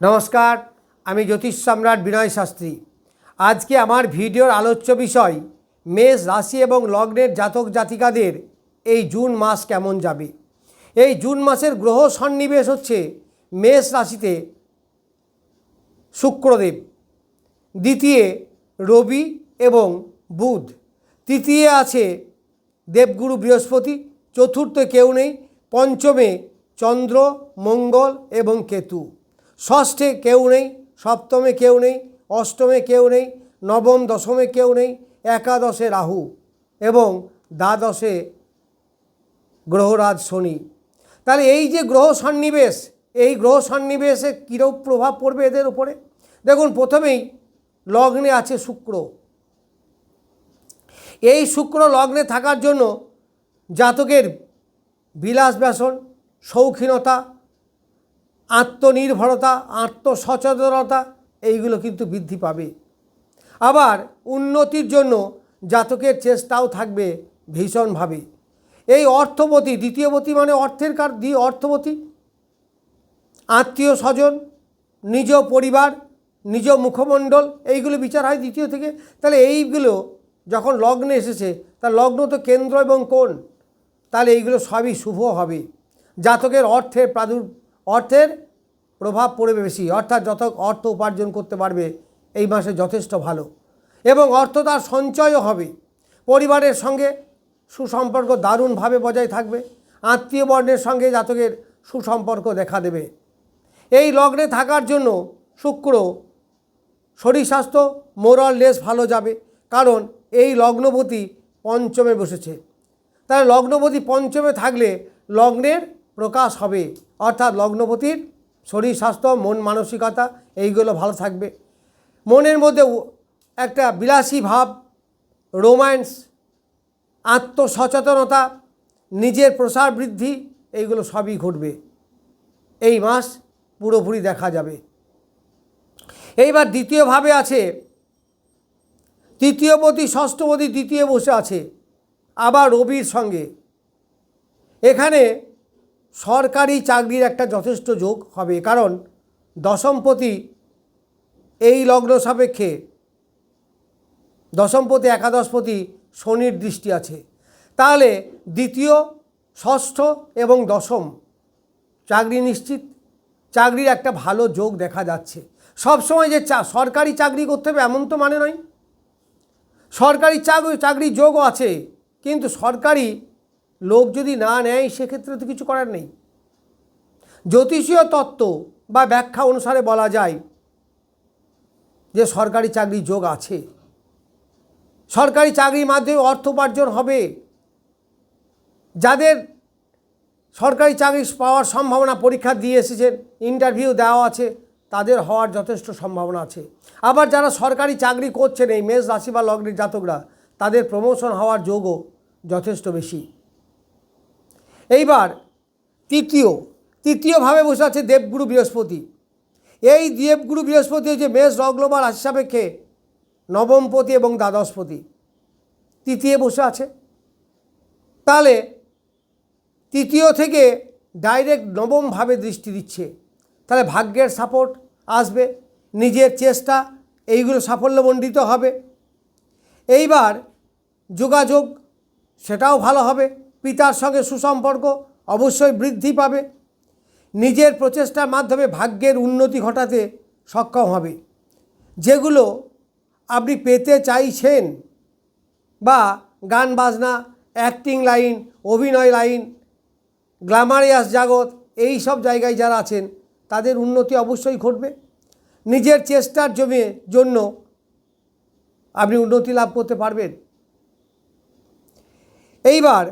নমস্কার, আমি জ্যোতিষ সম্রাট বিনয় শাস্ত্রী। আজকে আমার ভিডিওর আলোচ্য বিষয়, মেষ রাশি এবং লগ্নের জাতক জাতিকাদের এই জুন মাস কেমন যাবে? এই জুন মাসের গ্রহ সন্নিবেশ হচ্ছে মেষ রাশিতে শুক্রদেব, দ্বিতীয় রবি এবং বুধ, তৃতীয় আছে দেবগুরু বৃহস্পতি, চতুর্থে কেউ নেই, পঞ্চমে চন্দ্র, মঙ্গল এবং কেতু। ষষ্ঠে কেউ নেই, সপ্তমে কেউ নেই, অষ্টমে কেউ নেই, নবম দশমে কেউ নেই, একাদশে রাহু এবং দ্বাদশে গ্রহরাজ শনি। তাহলে এই যে গ্রহ সন্নিবেশ, এই গ্রহ সন্নিবেশে কীরূপ প্রভাব পড়বে এদের উপরে? দেখুন, প্রথমেই লগ্নে আছে শুক্র। এই শুক্র লগ্নে থাকার জন্য জাতকের বিলাস ব্যাসন শৌখিনতা আত্মনির্ভরতা, আত্মসচেতনতা, এইগুলো কিন্তু বৃদ্ধি পাবে। আবার উন্নতির জন্য জাতকের চেষ্টাও থাকবে ভীষণভাবে। এই অর্থবতী, দ্বিতীয়বতী মানে অর্থের কার, দ্বি অর্থবতী? আত্মীয় স্বজন নিজ পরিবার, নিজ মুখমণ্ডল, এইগুলো বিচার হয় দ্বিতীয় থেকে। তাহলে এইগুলো যখন লগ্নে এসেছে, তার লগ্ন তো কেন্দ্র এবং কোণ, তাহলে এইগুলো সবই শুভ হবে। জাতকের অর্থের প্রাদুর অর্থের প্রভাব পড়বে বেশি। অর্থাৎ যত অর্থ উপার্জন করতে পারবে, এই মাসে যথেষ্ট ভালো। এবং অর্থ তার সঞ্চয়ও হবে। পরিবারের সঙ্গে সুসম্পর্ক দারুণভাবে বজায় থাকবে। আত্মীয় বর্ণের সঙ্গে জাতকের সুসম্পর্ক দেখা দেবে। এই লগ্নে থাকার জন্য শুক্র শরীর স্বাস্থ্য মোরাল লেস ভালো যাবে। কারণ এই লগ্নপতি পঞ্চমে বসেছে। তাহলে লগ্নপতি পঞ্চমে থাকলে লগ্নের প্রকাশ হবে। অর্থাৎ লগ্নপতির শরীর, স্বাস্থ্য, মন, মানসিকতা, এইগুলো ভালো থাকবে। মনের মধ্যে একটা বিলাসী ভাব, রোম্যান্স, আত্মসচেতনতা, নিজের প্রসার বৃদ্ধি, এইগুলো সবই ঘটবে। এই মাস পুরোপুরি দেখা যাবে। এইবার দ্বিতীয়ভাবে আছে তৃতীয়পতি ষষ্ঠপতি দ্বিতীয় বসে আছে, আবার রবির সঙ্গে। এখানে সরকারি চাকরির একটা যথেষ্ট যোগ হবে, কারণ দশমপতি এই লগ্ন সাপেক্ষে দশমপতি, একাদশপতি শনির দৃষ্টি আছে। তাহলে দ্বিতীয়, ষষ্ঠ এবং দশম চাকরি নিশ্চিত, চাকরির একটা ভালো যোগ দেখা যাচ্ছে। সবসময় যে চা সরকারি চাকরি করতে হবে এমন তো মানে নয়। সরকারি চাকরি চাকরি যোগও আছে, কিন্তু সরকারি লোক যদি না নেয়, সেক্ষেত্রে তো কিছু করার নেই। জ্যোতিষীয় তত্ত্ব বা ব্যাখ্যা অনুসারে বলা যায় যে সরকারি চাকরি যোগ আছে। সরকারি চাকরির মাধ্যমে অর্থ উপার্জন হবে। যাদের সরকারি চাকরি পাওয়ার সম্ভাবনা পরীক্ষা দিয়ে এসেছেন ইন্টারভিউ দেওয়া আছে, তাদের হওয়ার যথেষ্ট সম্ভাবনা আছে। আবার যারা সরকারি চাকরি করছেন, এই মেষ রাশি বা লগ্নের জাতকরা, তাদের প্রমোশন হওয়ার যোগও যথেষ্ট বেশি। এইবার তৃতীয় তৃতীয়ভাবে বসে আছে দেবগুরু বৃহস্পতি। এই দেবগুরু বৃহস্পতি হচ্ছে মেষ লগ্ন বা রাশি সাপেক্ষে নবমপতি এবং দ্বাদশপতি। তৃতীয় বসে আছে। তাহলে তৃতীয় থেকে ডাইরেক্ট নবমভাবে দৃষ্টি দিচ্ছে। তাহলে ভাগ্যের সাপোর্ট আসবে, নিজের চেষ্টা, এইগুলো সাফল্যমণ্ডিত হবে। এইবার যোগাযোগ, সেটাও ভালো হবে। পিতার সঙ্গে সুসম্পর্ক অবশ্যই বৃদ্ধি পাবে। নিজের প্রচেষ্টার মাধ্যমে ভাগ্যের উন্নতি ঘটাতে সক্ষম হবে। যেগুলো আপনি পেতে চাইছেন বা গান, বাজনা অ্যাক্টিং লাইন অভিনয় লাইন গ্ল্যামারিয়াস জাগত এই সব জায়গায় যারা আছেন, তাদের উন্নতি অবশ্যই ঘটবে। নিজের চেষ্টার জমে, জন্য আপনি উন্নতি লাভ করতে পারবেন। এইবার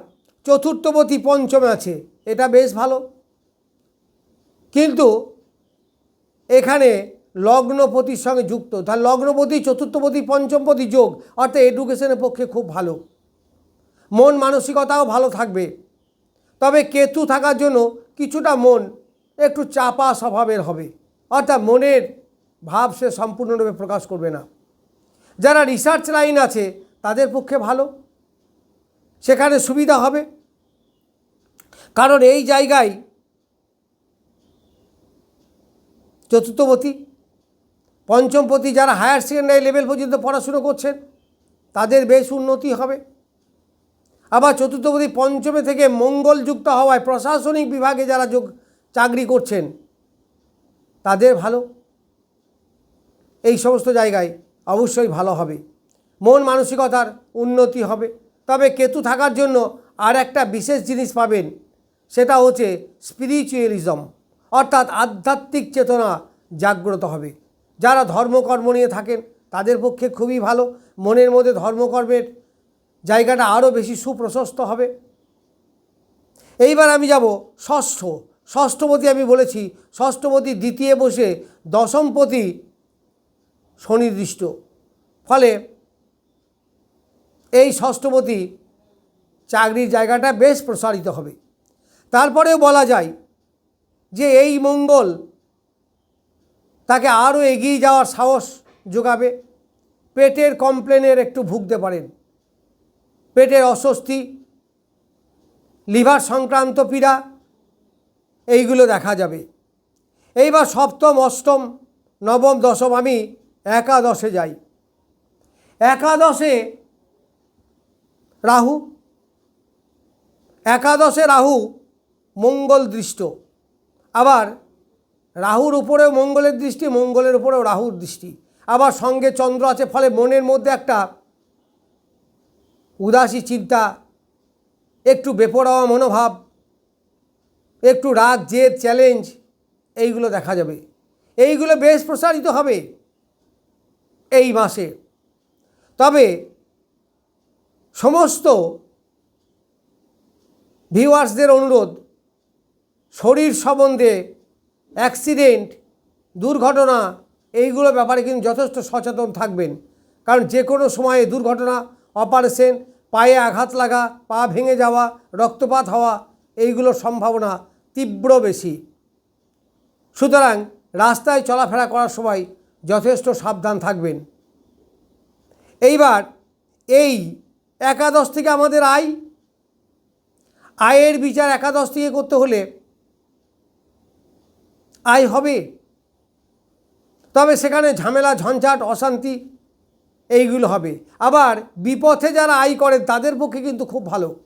চতুর্থপতি পঞ্চমে আছে। এটা বেশ ভালো। কিন্তু এখানে লগ্নপতির সঙ্গে যুক্ত। তার লগ্নপতি, চতুর্থপতি, পঞ্চমপতি যোগ। অর্থাৎ এডুকেশনের পক্ষে খুব ভালো। মন মানসিকতাও ভালো থাকবে। তবে কেতু থাকার জন্য কিছুটা মন একটু চাপা স্বভাবের হবে। অর্থাৎ মনের ভাব সে সম্পূর্ণরূপে প্রকাশ করবে না। যারা রিসার্চ লাইন আছে, তাদের পক্ষে ভালো। সেখানে সুবিধা হবে। কারণ এই জায়গায় চতুর্থপতি, পঞ্চমপতি যারা হায়ার সেকেন্ডারি লেভেল পর্যন্ত পড়াশুনো করছেন, তাদের বেশ উন্নতি হবে। আবার চতুর্থপতি পঞ্চমে থেকে মঙ্গলযুক্ত হওয়ায় প্রশাসনিক বিভাগে যারা যোগ, চাকরি করছেন, তাদের ভালো। এই সমস্ত জায়গায় অবশ্যই ভালো হবে। মন মানসিকতার উন্নতি হবে। তবে কেতু থাকার জন্য আর একটা বিশেষ জিনিস পাবেন সেটা হচ্ছে স্পিরিচুয়ালিজম অর্থাৎ আধ্যাত্মিক চেতনা জাগ্রত হবে। যারা ধর্মকর্ম নিয়ে থাকেন, তাদের পক্ষে খুবই ভালো। মনের মধ্যে ধর্মকর্মের জায়গাটা আরও বেশি সুপ্রশস্ত হবে। এইবার আমি যাব ষষ্ঠ। ষষ্ঠপতি আমি বলেছি, ষষ্ঠপতি দ্বিতীয় বসে দশমপতি সুনির্দিষ্ট ফলে এই ষষ্ঠপতি চাকরির জায়গাটা বেশ প্রসারিত হবে। তারপরেও বলা যায় যে এই মঙ্গল তাকে আরও এগিয়ে যাওয়ার সাহস যোগাবে। পেটের কমপ্লেনের একটু ভুগতে পারেন। পেটের অস্বস্তি, লিভার সংক্রান্ত পীড়া, এইগুলো দেখা যাবে। এইবার সপ্তম, অষ্টম, নবম, দশম আমি একাদশে যাই। একাদশে রাহু। একাদশে রাহু মঙ্গল দৃষ্ট আবার রাহুর উপরেও মঙ্গলের দৃষ্টি, মঙ্গলের উপরেও রাহুর দৃষ্টি। আবার সঙ্গে চন্দ্র আছে, ফলে মনের মধ্যে একটা উদাসী চিন্তা, একটু বেপরোয়া মনোভাব, একটু রাগ, জেদ, চ্যালেঞ্জ, এইগুলো দেখা যাবে। এইগুলো বেশ প্রসারিত হবে এই মাসে। তবে সমস্ত ভিউয়ার্সদের অনুরোধ শরীর সম্বন্ধে অ্যাক্সিডেন্ট দুর্ঘটনা, এইগুলো ব্যাপারে কিন্তু যথেষ্ট সচেতন থাকবেন। কারণ যে কোনো সময়ে দুর্ঘটনা অপারেশন পায়ে আঘাত লাগা, পা ভেঙে যাওয়া, রক্তপাত হওয়া এইগুলোর সম্ভাবনা তীব্র বেশি। সুতরাং রাস্তায় চলাফেরা করার সময় যথেষ্ট সাবধান থাকবেন। এইবার এই একাদশ থেকে আমাদের আয়। আয়ের বিচার একাদশ থেকে করতে হলে আয় হবে। তবে সেখানে ঝামেলা, ঝঞ্ঝাট, অশান্তি, এইগুলো হবে। আবার বিপথে যারা আয় করেন, তাদের পক্ষে কিন্তু খুব ভালো।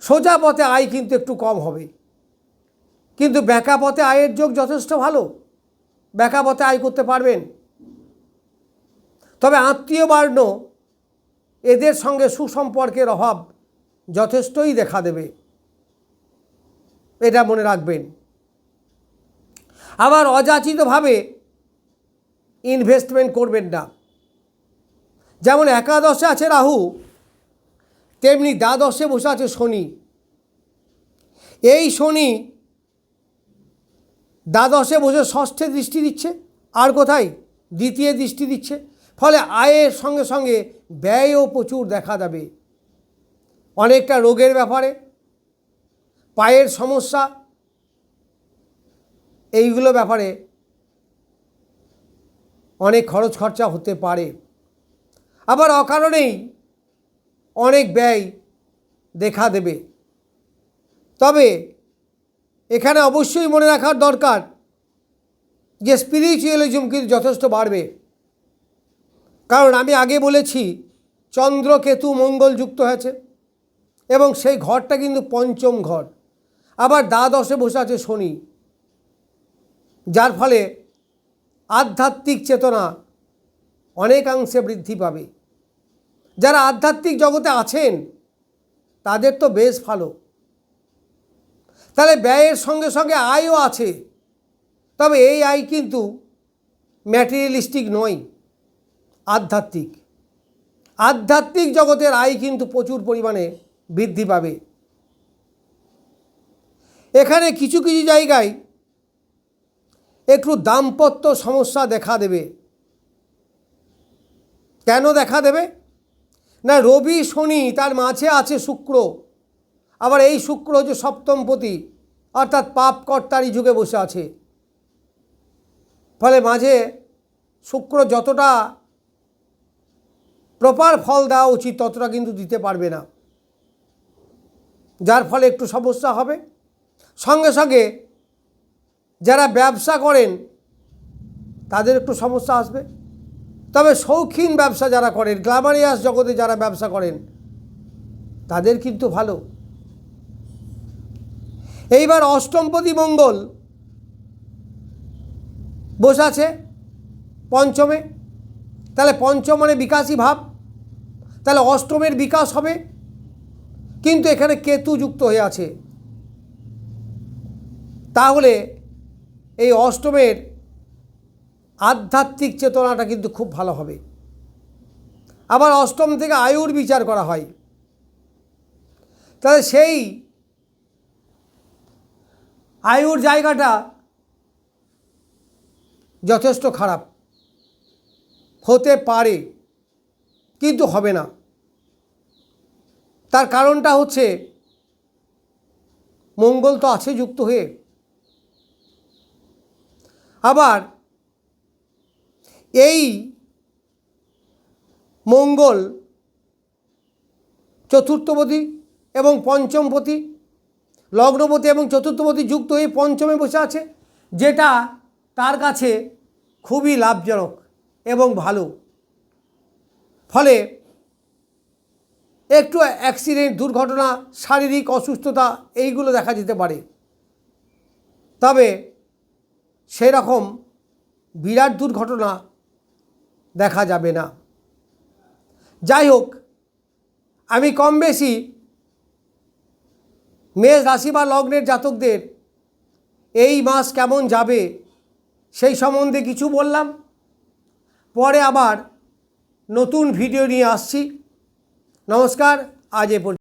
সোজা পথে আয় কিন্তু একটু কম হবে। কিন্তু ব্যাকা পথে আয়ের যোগ যথেষ্ট ভালো। ব্যাকা পথে আয় করতে পারবেন। তবে আত্মীয় বার্ণ, এদের সঙ্গে সুসম্পর্কের অভাব যথেষ্টই দেখা দেবে। এটা মনে রাখবেন। আবার অযাচিতভাবে ইনভেস্টমেন্ট করবেন না। যেমন একাদশে আছে রাহু, তেমনি দ্বাদশে বসে আছে শনি। এই শনি দ্বাদশে বসে ষষ্ঠে দৃষ্টি দিচ্ছে, আর কোথায়? দ্বিতীয় দৃষ্টি দিচ্ছে। ফলে আয়ের সঙ্গে সঙ্গে ব্যয়ও প্রচুর দেখা যাবে। অনেকটা রোগের ব্যাপারে, পায়ের সমস্যা এইগুলো ব্যাপারে অনেক খরচ খরচা হতে পারে। আবার অকারণেই অনেক ব্যয় দেখা দেবে। তবে এখানে অবশ্যই মনে রাখার দরকার যে স্পিরিচুয়ালিজম কিন্তু যথেষ্ট বাড়বে। কারণ আমি আগে বলেছি চন্দ্র কেতু মঙ্গল যুক্ত হয়েছে এবং সেই ঘরটা কিন্তু পঞ্চম ঘর। আবার দ্বাদশে বসে আছে শনি। যার ফলে আধ্যাত্মিক চেতনা অনেকাংশে বৃদ্ধি পাবে। যারা আধ্যাত্মিক জগতে আছেন, তাদের তো বেশ ভালো। তাহলে ব্যয়ের সঙ্গে সঙ্গে আয়ও আছে। তবে এই আয় কিন্তু ম্যাটেরিয়ালিস্টিক নয়, আধ্যাত্মিক। আধ্যাত্মিক জগতের আয় কিন্তু প্রচুর পরিমাণে বৃদ্ধি পাবে। এখানে কিছু কিছু জায়গায় একটু দাম্পত্য সমস্যা দেখা দেবে। কেন দেখা দেবে? না, রবি শনি, তার মাঝে আছে শুক্র। আবার এই শুক্র হচ্ছে সপ্তমপতি অর্থাৎ পাপ কর্তারি যুগে বসে আছে। ফলে মাঝে শুক্র যতটা প্রপার ফল দেওয়া উচিত, ততটা কিন্তু দিতে পারবে না। যার ফলে একটু সমস্যা হবে। সঙ্গে সঙ্গে যারা ব্যবসা করেন, তাদের একটু সমস্যা আসবে। তবে শৌখিন ব্যবসা যারা করেন গ্ল্যামারিয়াস জগতে যারা ব্যবসা করেন, তাদের কিন্তু ভালো। এইবার অষ্টমপতি মঙ্গল বসে আছে পঞ্চমে। তাহলে পঞ্চম মানে বিকাশী ভাব। তাহলে অষ্টমের বিকাশ হবে। কিন্তু এখানে কেতু যুক্ত হয়ে আছে। তাহলে এই অষ্টমের আধ্যাত্মিক চেতনাটা কিন্তু খুব ভালো হবে। আবার অষ্টম থেকে আয়ুর বিচার করা হয়। তাহলে সেই আয়ুর জায়গাটা যথেষ্ট খারাপ। হতে পারে, কিন্তু হবে না। তার কারণটা হচ্ছে, মঙ্গল তো আছে যুক্ত হয়ে। আবার এই মঙ্গল চতুর্থপতি এবং পঞ্চমপতি, লগ্নপতি এবং চতুর্থপতি যুক্ত হয়ে পঞ্চমে বসে আছে, যেটা তার কাছে খুবই লাভজনক এবং ভালো। ফলে একটু অ্যাক্সিডেন্ট দুর্ঘটনা, শারীরিক অসুস্থতা, এইগুলো দেখা যেতে পারে। তবে সেরকম বিরাট দুর্ঘটনা দেখা যাবে না। যাই হোক, আমি কম বেশি মেষ রাশি বা লগ্নের জাতকদের এই মাস কেমন যাবে সেই সম্বন্ধে কিছু বললাম। পরে আবার নতুন ভিডিও নিয়ে আসছি। নমস্কার, আজ এ পর্যন্ত।